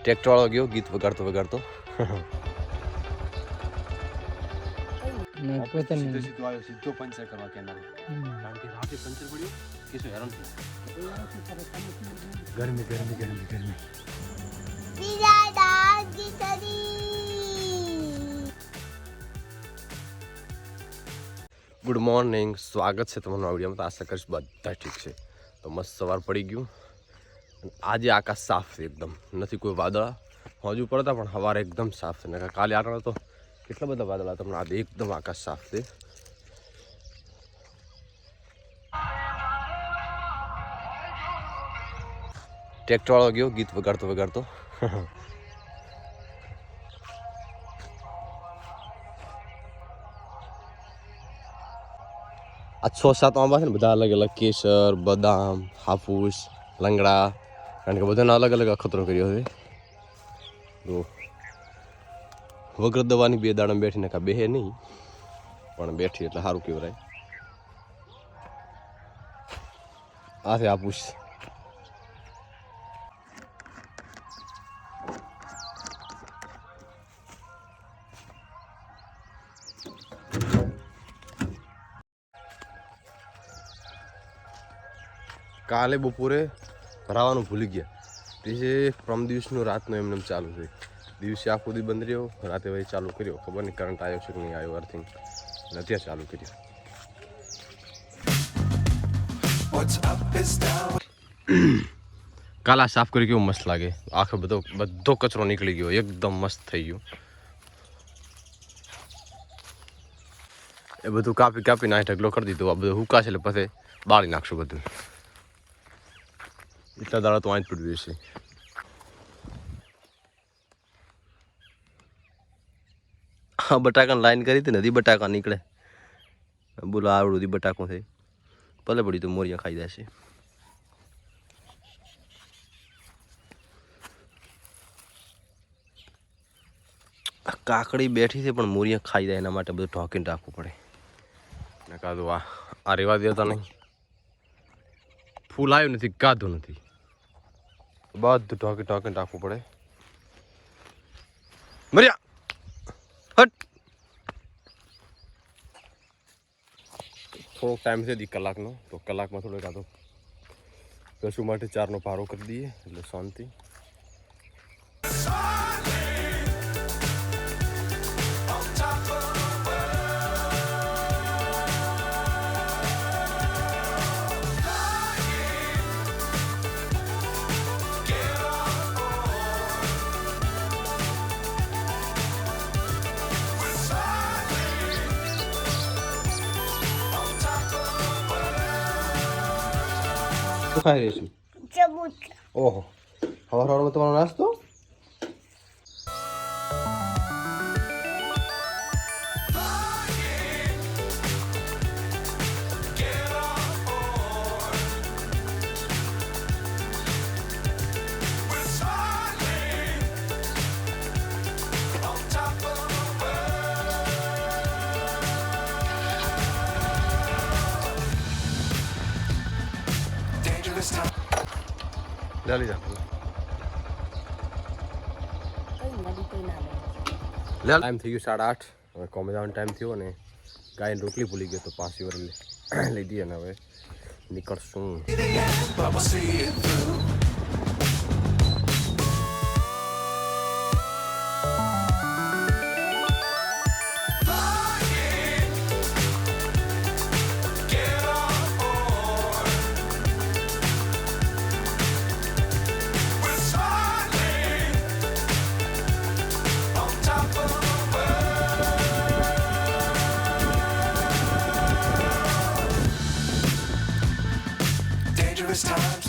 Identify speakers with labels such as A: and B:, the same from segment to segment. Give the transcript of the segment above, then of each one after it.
A: ટ્રેક્ટરવાળો ગયો ગીત વગાડતો વગાડતો. સીધો સીધો આવ્યો સીધો પંચર કરવા કેનાલ કારણ કે રાતે પંચર પડ્યું કેશો હેરાન થયું? ગરમી ગરમી ગરમી ગરમી.
B: બીજા દાસ ગીતરી
A: ગુડ મોર્નિંગ સ્વાગત છે તમારું આ વિડીયોમાં. તો આશા કરીશ બધા ઠીક છે. તો મસ્ત સવાર પડી ગયું. આજે આકાશ સાફ છે એકદમ. નથી કોઈ વાદળા હજુ પડતા, પણ સવારે એકદમ સાફ છે. ને કાલે આગળ તો કેટલા બધા વાદળા તમને આજે એકદમ આકાશ સાફ છે. ટ્રેક્ટરવાળો ગયો, ગીત વગાડતો વગાડતો. આ છ સાત આંબા છે ને, બધા અલગ અલગ કેસર, બદામ, હાફૂસ, લંગડા. કારણ કે બધાના અલગ અલગ અખતરો કર્યો હવે તો વગર દવાની બે દાડા બેઠીને કા બેહે નહીં, પણ બેઠી એટલે સારું કહેવાય. આ છે હાફૂસ કાલે બપોરે ભરાવાનું ભૂલી ગયા. તે છે પ્રમ દિવસનું રાતનું એમને ચાલુ છે. દિવસે આખો દી બંધ રહ્યો રાતે વહી ચાલુ કર્યો. ખબર નહીં કરંટ આવ્યો છે કે નહીં આવ્યો અર્થિંગ નથી ચાલુ કર્યો. કાલા સાફ કરી કેવું મસ્ત લાગે. આખો બધો બધો કચરો નીકળી ગયો. એકદમ મસ્ત થઈ ગયું. એ બધું કાપી કાપી નાખી ઢગલો કરી દીધું. આ બધું હુકાશે એટલે પછી બાળી નાખશું બધું. એટલા દાડા તો વાંચ જ પડ્યું છે હા બટાકાની લાઈન કરી હતી નથી બટાકા નીકળે. બોલો આવડું હતી બટાકું થઈ ભલે પડી તો મોરિયા ખાઈ જશે. કાકડી બેઠી છે પણ મોરિયા ખાઈ જાય એના માટે બધું ઢોકીને રાખવું પડે. કાદું આ આ રેવા દેતા નહીં. ફૂલ આવ્યું નથી કાધું નથી. બધું ઢોકી ઢોકીને રાખવું પડે. મર્યા! હટ! થોડોક ટાઈમ છે, દી કલાકનો. તો કલાકમાં થોડો આધો કશું માટે ચારનો પારો કરી દઈએ, એટલે શાંતિ. શું ખાઈ રહીશું ઓહો. હવાર હવારમાં તમારો નાસ્તો? લે લીધા લે ટાઈમ થઈ ગયો સાડા આઠ. હવે કોમે જવાનો ટાઈમ થયો ને ગાયને રોટલી ભૂલી ગયો તો પાંચ વર લીધી અને હવે. નીકળશું.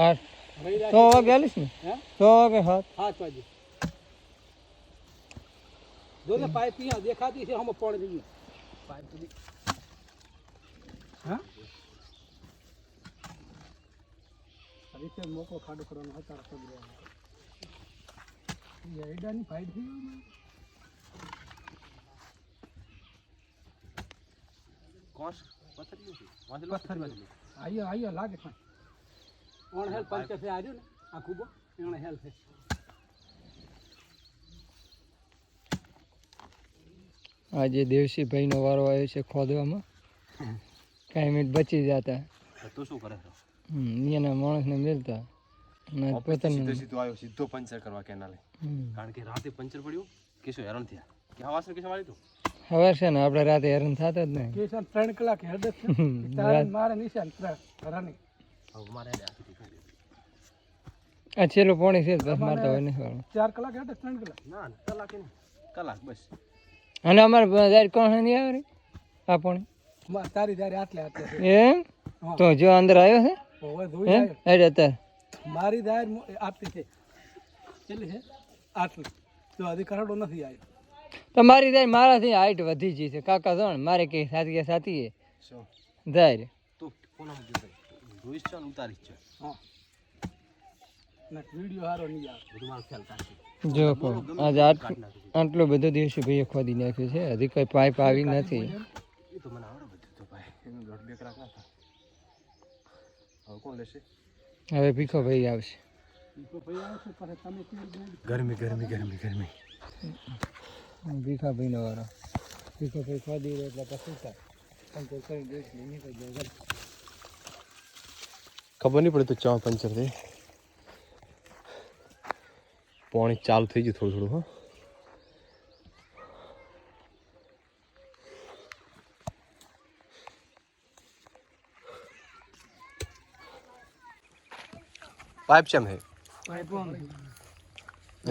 C: આઠ. સો વાગે આલીશ ને? સો વાગે હાથ.
D: હાથ વાગે. જો ને પાઇપ અહીંયા દેખાતી છે હમ પાણી નહીં પાઇપ સુધી હા? રીતે મોકો ખાડો કરવાનો હતા પગડે એડાની ફાઇટ થઈ ગઈ ને. આયો આયો લાગે પણ ઓણ હેલ પંચર છે આર્યું ને આ ખૂબ એણે હેલ છે.
C: આજે દેવસીભાઈનો વારો આવ્યો છે ખોદવામાં. કાંઈ મિનિટ બચી જતા.
A: તો શું કરે
C: એના માણસને મિલતા.
A: સીધો સીધો આવ્યો સીધો પંચર કરવા કેનાલે. કારણ કે રાતે પંચર પડ્યું કેશો હેરાન થયા. કે હવા કેશો વાળી
C: ખબર છે ને આપણે રાતે હેરાન થતા જ નહીં.
D: ત્રણ કલાક હેડ મારે નિશાન ત્રણ
A: મારે.
C: આ છેલ્લું પોણી છે જ બસ મારતા હોય નહીં
D: ચાર કલાક હેડ ત્રણ કલાક.
A: ના ના, કલાક કલાક બસ.
C: અને અમારે બજાર કોણ નહીં આવે રે? આ પોણી.
D: તારી તારી આટલે આટલે એ
C: એમ? તો જો અંદર આવ્યો છે?
D: હવે ધોઈ
C: હે
D: જાય
C: અત્યારે.
D: મારી દાયર મો- આટલી છે. કેટલી છે? આટલી. તો હજી કરોડો નથી આવ્યો.
C: તમારી દાય મારાથી હાઈટ વધી ગઈ છે. કાકા જોણ મારે કઈ સાથી સાથી
A: શું? તું કોના મૂકી છે ને છે.
D: હા ના વીડિયો સારો નહીં આવે
A: બધું મારો ખ્યાલ કાઢી
C: જો પણ આજે આટલું આટલો બધો દિવસે ભાઈએ ખોદી નાખ્યો છે. હજી કઈ પાઇપ આવી નથી.
A: ભાઈ. ના હવે
C: ભીખો ભાઈ આવશે.
D: ભાઈ
A: ગરમી ગરમી ગરમી ગરમી.
C: ભીખા ભાઈનો વારો ભીખો ભાઈ ખોદી દે એટલે પછી થાય. પણ કોઈ કરી.
A: ખબર નહીં પડે તો ચા પંચર થઈ પાણી ચાલુ થઈ ગયું થોડું થોડું હા. પાઇપ છે હે?
C: પાઇપ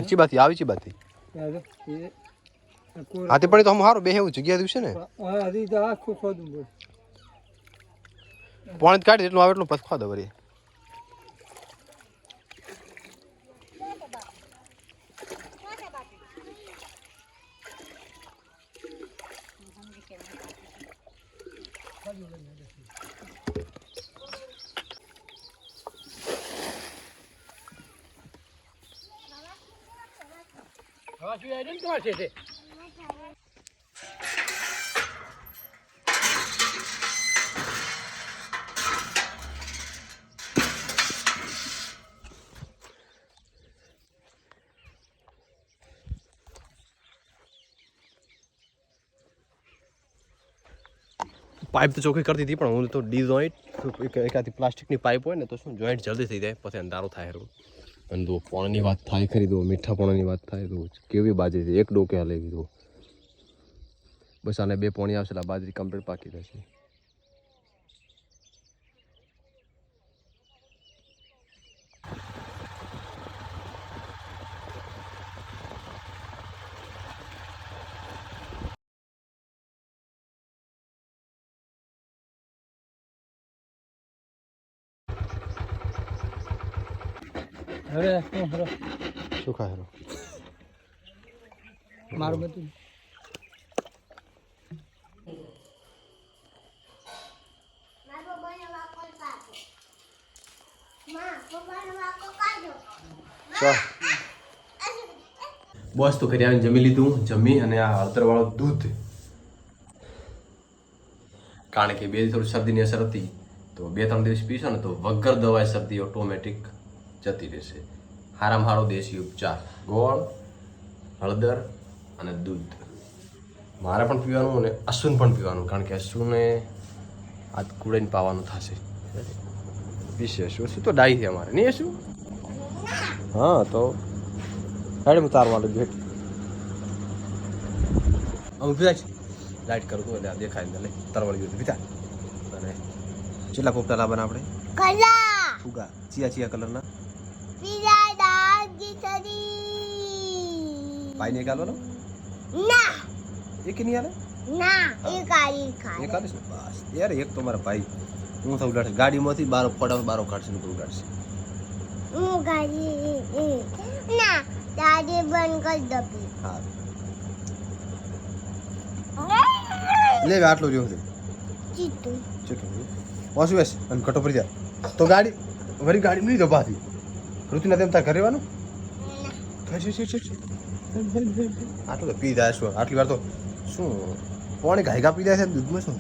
A: ચી બાતી આવી ચી બાતી હાથે પડે તો હમ હારું બે હેવું જગ્યા દિવસે ને? પાણી કાઢી એટલું આવે એટલું પછી ખવા
D: વરી શું આવી
A: પાઇપ તો ચોખ્ખી કરતી હતી, પણ હું તો ડિઝોઇન્ટ એકાદી પ્લાસ્ટિકની પાઇપ હોય ને, તો શું, જોઈન્ટ જલ્દી થઈ જાય, પછી અંધારો થાય હારું. અને દો પોણની વાત થાય ખરી દો મીઠા પોણાની વાત થાય તો, કેવી બાજરી છે? એક ડોકે હાલે દો બસ આને બે પોણી આવશે એટલે બાજરી કમ્પ્લીટ પાકી રહેશે
C: હવે શું હરો
A: શું ખાય હરો.
C: મારું બધું.
B: મારો બને વાકો કાઢો માં પપ્પાનો વાકો કાઢો.
A: બસ તો ઘરે આવીને જમી લીધું. જમી અને આ હળદરવાળું દૂધ. કારણ કે બે થોડી શરદીની અસર હતી. તો બે ત્રણ દિવસ પીશો ને તો વગર દવાએ શરદી ઓટોમેટિક જતી રહેશે. હારામાં હારો દેશી ઉપચાર. ગોળ હળદર અને દૂધ. મારે પણ પીવાનું અને અસુન પણ પીવાનું કારણ કે અસુને આ કુડાઈને પાવાનું થશે. પીશે શું? શું તો ડાઈ છે અમારે. નહીં શું હા તો હેડ હું તારવા લઉં ભેટ હું ઊભી છે લાઈટ કરું તો એટલે દેખાય ને લે તરવાળી ગયું પીતા અને કેટલા પોપટા લાવવાના આપણે? ફુગા. ચિયા ચિયા કલરના. ભાઈને એક આલવાનો
B: ના
A: એક નહીં આલે
B: ના
A: એક
B: ખાય
A: આલીશ ને બસ યાર એક તો મારા ભાઈ હું તો ઉડાડશે ગાડીમાંથી બારો પડાવ બારો કાઢશે ને કાઢશે
B: હું ગાડી ના દાદી બંધ કરી દો
A: હા લે આટલું છે
B: ચીટું
A: ચૂકી વાસુ અને કટો પડી જાય તો ગાડી વરી ગાડી નહીં દબાતી ઋતુના તેમ તાર ઘરે રહેવાનું છે છે છે આટલું તો પી જાય આટલી વાર તો શું કોણે ગાયગા પી જાય છે દૂધમાં શું